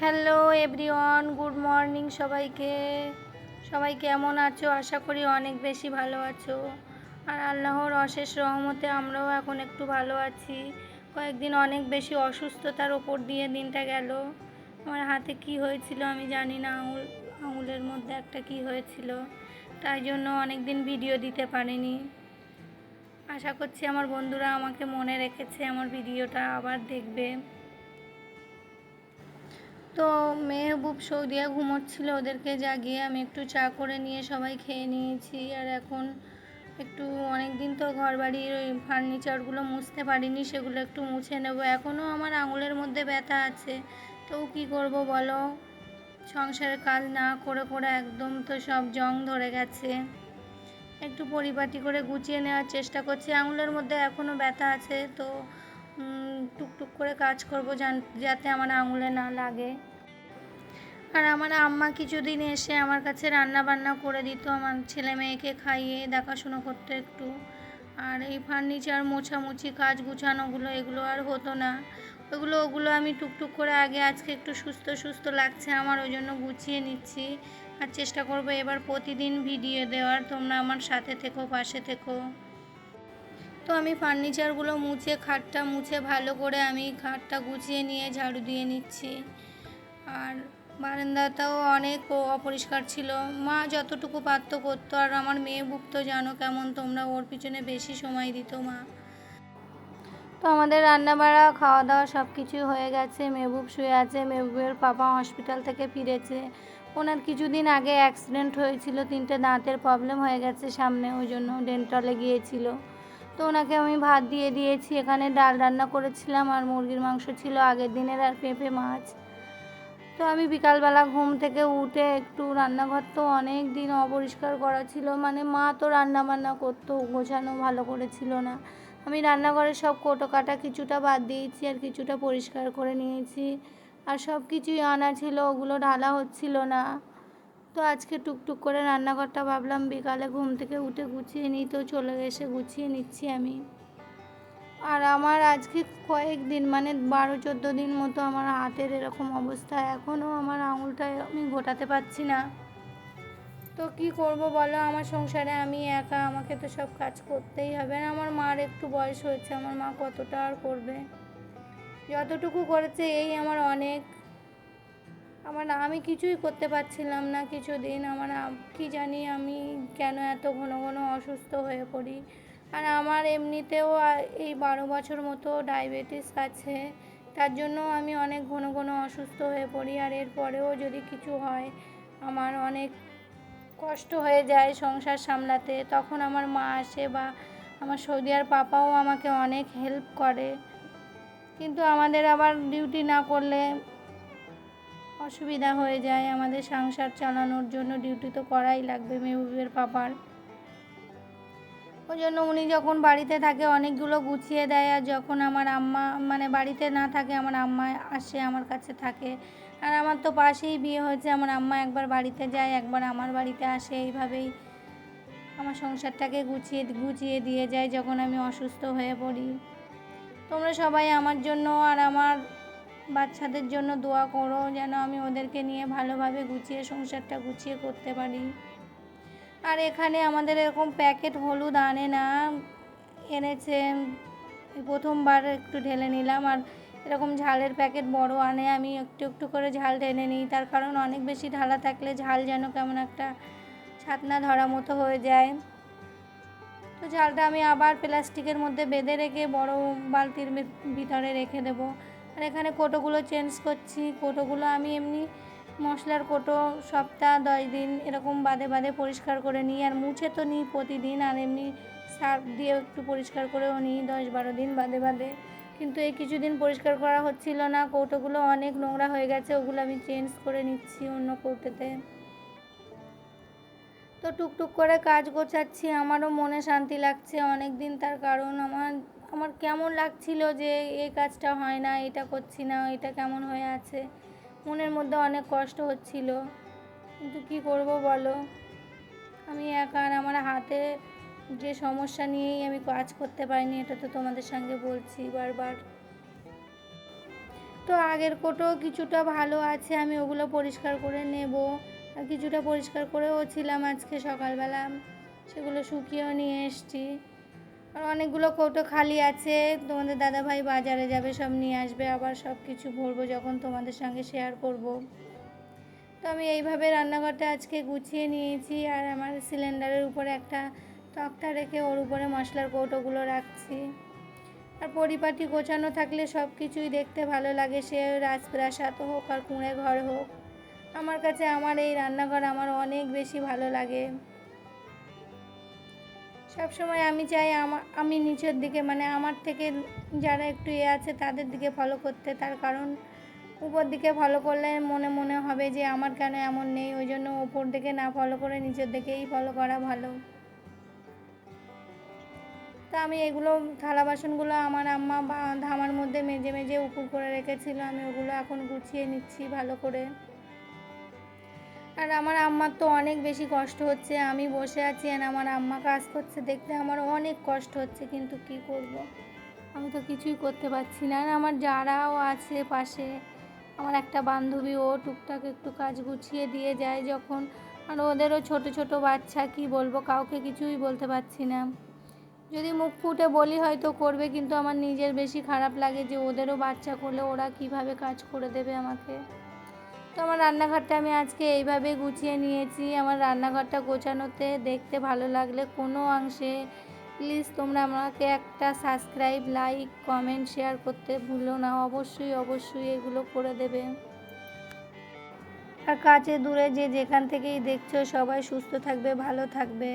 Hello everyone, good morning সবাইকে। সবাই কেমন আছো? আশা করি অনেক বেশি ভালো আছো। আর আল্লাহর অশেষ রহমতে আমরাও এখন একটু ভালো আছি। কয়েকদিন অনেক বেশি অসুস্থতার ওপর দিয়ে দিনটা গেল। আমার হাতে কি হয়েছিল আমি জানি না, আঙুল, আঙুলের মধ্যে একটা কি হয়েছিল। তাই জন্য অনেক দিন ভিডিও দিতে পারিনি। আশা করছি আমার বন্ধুরা আমাকে মনে রেখেছে, আমার ভিডিওটা আবার দেখবে। তো মেহবুব সৌদিয়া ঘুমোচ্ছিল ওদেরকে জাগিয়ে আমি একটু চা করে নিয়ে সবাই খেয়ে নিয়েছি। আর এখন একটু অনেক দিন তো ঘর বাড়ির ওই ফার্নিচারগুলো মুছতে পারিনি, সেগুলো একটু মুছে নেব। এখনও আমার আঙুলের মধ্যে ব্যথা আছে। তো কি করব বলো? সংসারের কাজ না করে করে একদম তো সব জং ধরে গেছে। একটু পরিপাটি করে গুছিয়ে নেওয়ার চেষ্টা করছি। আঙুলের মধ্যে এখনও ব্যথা আছে, তো টুকটুক করে কাজ করব যাতে আমার আঙুলে না লাগে। আর আমার আম্মা কিছুদিন এসে আমার কাছে রান্না বান্না করে দিত, আমার ছেলে মেয়েকে খাইয়ে দেখাশুনো করতে একটু। আর এই ফার্নিচার, মোছামুছি, কাজ গুছানোগুলো এগুলো আর হতো না। ওগুলো ওগুলো আমি টুকটুক করে আগে, আজকে একটু সুস্থ সুস্থ লাগছে আমার, ওই জন্য গুছিয়ে নিচ্ছি। আর চেষ্টা করব এবার প্রতিদিন ভিডিও দেওয়ার, তোমরা আমার সাথে থেকো, পাশে থেকো। তো আমি ফার্নিচারগুলো মুছে, খাটটা মুছে, ভালো করে আমি খাটটা গুছিয়ে নিয়ে ঝাড়ু দিয়ে নিচ্ছি। আর বারান্দাটাও অনেক অপরিষ্কার ছিল। মা যতটুকু পারত করতো, আর আমার মেয়ে বুক তো জানো কেমন, তোমরা ওর পিছনে বেশি সময় দিত মা। তো আমাদের রান্না বাড়া খাওয়া দাওয়া সব কিছুই হয়ে গেছে। মেহবুব শুয়ে আছে, মেহবুবের পাপা হসপিটাল থেকে ফিরেছে। ওনার কিছুদিন আগে অ্যাক্সিডেন্ট হয়েছিল, তিনটে দাঁতের প্রবলেম হয়ে গেছে সামনে, ওই জন্য ডেন্টালে গিয়েছিল। তো ওনাকে আমি ভাত দিয়ে দিয়েছি। এখানে ডাল রান্না করেছিলাম আর মুরগির মাংস ছিল আগের দিনের আর পেঁপে মাছ। তো আমি বিকালবেলা ঘুম থেকে উঠে একটু রান্নাঘর তো অনেক দিন অপরিষ্কার করা ছিল। মানে মা তো রান্না বান্না করতো, গোছানো ভালো করেছিল না। আমি রান্নাঘরে সব কোটো কাটা কিছুটা বাদ দিয়েছি আর কিছুটা পরিষ্কার করে নিয়েছি। আর সব কিছুই আনা ছিল, ওগুলো ঢালা হচ্ছিল না। তো আজকে টুকটুক করে রান্নাঘরটা ভাবলাম বিকালে ঘুম থেকে উঠে গুছিয়ে নিই, তো চলে এসে গুছিয়ে নিচ্ছি আমি। আর আমার আজকে কয়েকদিন মানে বারো, চোদ্দ দিন মতো আমার হাতের এরকম অবস্থা। এখনও আমার আঙুলটা আমি গোটাতে পারছি না। তো কি করব বলো? আমার সংসারে আমি একা, আমাকে তো সব কাজ করতেই হবে আর আমার মার একটু বয়স হয়েছে, আমার মা কতটা আর করবে? যতটুকু করেছে, এই আমার অনেক আমার আমি কিছুই করতে পারছিলাম না কিছুদিন। আমার আম- কি জানি আমি কেন এত ঘন ঘন অসুস্থ হয়ে পড়ি। আর আমার এমনিতেও এই বারো বছর মতো ডায়াবেটিস আছে। তার জন্য আমি অনেক ঘন ঘন অসুস্থ হয়ে পড়ি। আর এরপরেও যদি কিছু হয়, আমার অনেক কষ্ট হয়ে যায় সংসার সামলাতে। তখন আমার মা আসে বা আমার সৌদি আর পাপাও আমাকে অনেক হেল্প করে। কিন্তু আমাদের আবার ডিউটি না করলে অসুবিধা হয়ে যায়, আমাদের সংসার চালানোর জন্য ডিউটি তো করাই লাগবে মেহবুবের পাপার। ওই জন্য উনি যখন বাড়িতে থাকে অনেকগুলো গুছিয়ে দেয়, আর যখন আমার আম্মা মানে বাড়িতে না থাকে আমার আম্মা আসে আমার কাছে থাকে। আর আমার তো পাশেই বিয়ে হয়েছে, আমার আম্মা একবার বাড়িতে যায়, একবার আমার বাড়িতে আসে, এইভাবেই আমার সংসারটাকে গুছিয়ে গুছিয়ে দিয়ে যায় যখন আমি অসুস্থ হয়ে পড়ি। তোমরা সবাই আমার জন্য আর আমার বাচ্চাদের জন্য দোয়া করো, যেন আমি ওদেরকে নিয়ে ভালোভাবে গুছিয়ে সংসারটা গুছিয়ে করতে পারি। আর এখানে আমাদের এরকম প্যাকেট হলুদ আনে না, এনেছে, প্রথমবার একটু ঢেলে নিলাম। আর এরকম ঝালের প্যাকেট বড় আনে, আমি একটু একটু করে ঝাল টেনে নিই। তার কারণ অনেক বেশি ঢালা থাকলে ঝাল যেন কেমন একটা ছাতনা ধরা মতো হয়ে যায়। তো ঝালটা আমি আবার প্লাস্টিকের মধ্যে বেঁধে রেখে বড় বালতির ভিতরে রেখে দেবো। আর এখানে কোটোগুলো চেঞ্জ করছি। কোটোগুলো আমি এমনি মশলার কোটো সপ্তাহ, দশ দিন এরকম বাদে বাদে পরিষ্কার করে নিই। আর মুছে তো নিই প্রতিদিন, আর এমনি সার্ফ দিয়ে একটু পরিষ্কার করেও নিই দশ বারো দিন বাদে বাদে। কিন্তু এই কিছুদিন পরিষ্কার করা হচ্ছিল না। কৌটোগুলো অনেক নোংরা হয়ে গেছে, ওগুলো আমি চেঞ্জ করে নিচ্ছি অন্য কৌটোতে। তো টুকটুক করে কাজ গোছাচ্ছি। আমারও মনে শান্তি লাগছে। অনেক দিন তার কারণ আমার আমার কেমন লাগছিল যে এই কাজটা হয় না, এটা করছি না, এটা কেমন হয়ে আছে? মনের মধ্যে অনেক কষ্ট হচ্ছিল। কিন্তু কি করব বলো? আমি একা আর আমার হাতে যে সমস্যা নিয়েই আমি কাজ করতে পারিনি, এটা তো তোমাদের সঙ্গে বলছি বারবার। তো আগের কোটো কিছুটা ভালো আছে, আমি ওগুলো পরিষ্কার করে নেব। আর কিছুটা পরিষ্কার করেও ছিলাম আজকে সকালবেলা। সেগুলো শুকিয়েও নিয়ে এসছি। আর অনেকগুলো কৌটো খালি আছে, তোমাদের দাদাভাই বাজারে যাবে, সব নিয়ে আসবে, আবার সব কিছু ভরবো যখন তোমাদের সঙ্গে শেয়ার করব। তো আমি এইভাবে রান্নাঘরটা আজকে গুছিয়ে নিয়েছি আর আমার সিলিন্ডারের উপরে একটা তক্তা রেখে ওর উপরে মশলার কৌটোগুলো রাখছি। আর পরিপাটি গোছানো থাকলে সব কিছুই দেখতে ভালো লাগে, সে রাজপ্রাসাদ হোক আর কুঁড়ে ঘর হোক। আমার কাছে আমার এই রান্নাঘর আমার অনেক বেশি ভালো লাগে। সব সময় আমি চাই আমা, আমি নিচের দিকে মানে আমার থেকে যারা একটু এ আছে তাদের দিকে ফলো করতে। তার কারণ উপর দিকে ফলো করলে মনে মনে হবে যে আমার কেন এমন নেই। ওই জন্য ওপর দিকে না ফলো করে নিচের দিকেই ফলো করা ভালো। তা আমি এগুলো থালা বাসনগুলো আমার আম্মা বা ধামার মধ্যে মেজে মেজে উপুর করে রেখেছিল। আমি ওগুলো এখন গুছিয়ে নিচ্ছি ভালো করে। আর আমার আম্মার তো অনেক বেশি কষ্ট হচ্ছে। আমি বসে আছি আর আমার আম্মা কাজ করছে দেখতে আমার অনেক কষ্ট হচ্ছে, কিন্তু কি করব। আমি তো কিছুই করতে পারছি না। আর আমার যারাও আছে পাশে, আমার একটা বান্ধবী, ও টুকটাক একটু কাজ গুছিয়ে দিয়ে যায় যখন। আর ওদেরও ছোট ছোট বাচ্চা, কি বলব? কাউকে কিছুই বলতে পারছি না। যদি মুখ ফুটে বলি হয়তো করবে, কিন্তু আমার নিজের বেশি খারাপ লাগে যে ওদেরও বাচ্চা করলে ওরা কীভাবে কাজ করে দেবে আমাকে। তো আমার রান্নাঘরটা আমি আজকে এইভাবে গুছিয়ে নিয়েছি। আমার রান্নাঘরটা গোছানোতে দেখতে ভালো লাগলে কোনো অংশে প্লিজ তোমরা আমাকে একটা সাবস্ক্রাইব লাইক কমেন্ট শেয়ার করতে ভুলো না। অবশ্যই অবশ্যই এগুলো করে দেবে। আর কাছে দূরে যে যেখান থেকেই দেখছ সবাই সুস্থ থাকবে, ভালো থাকবে।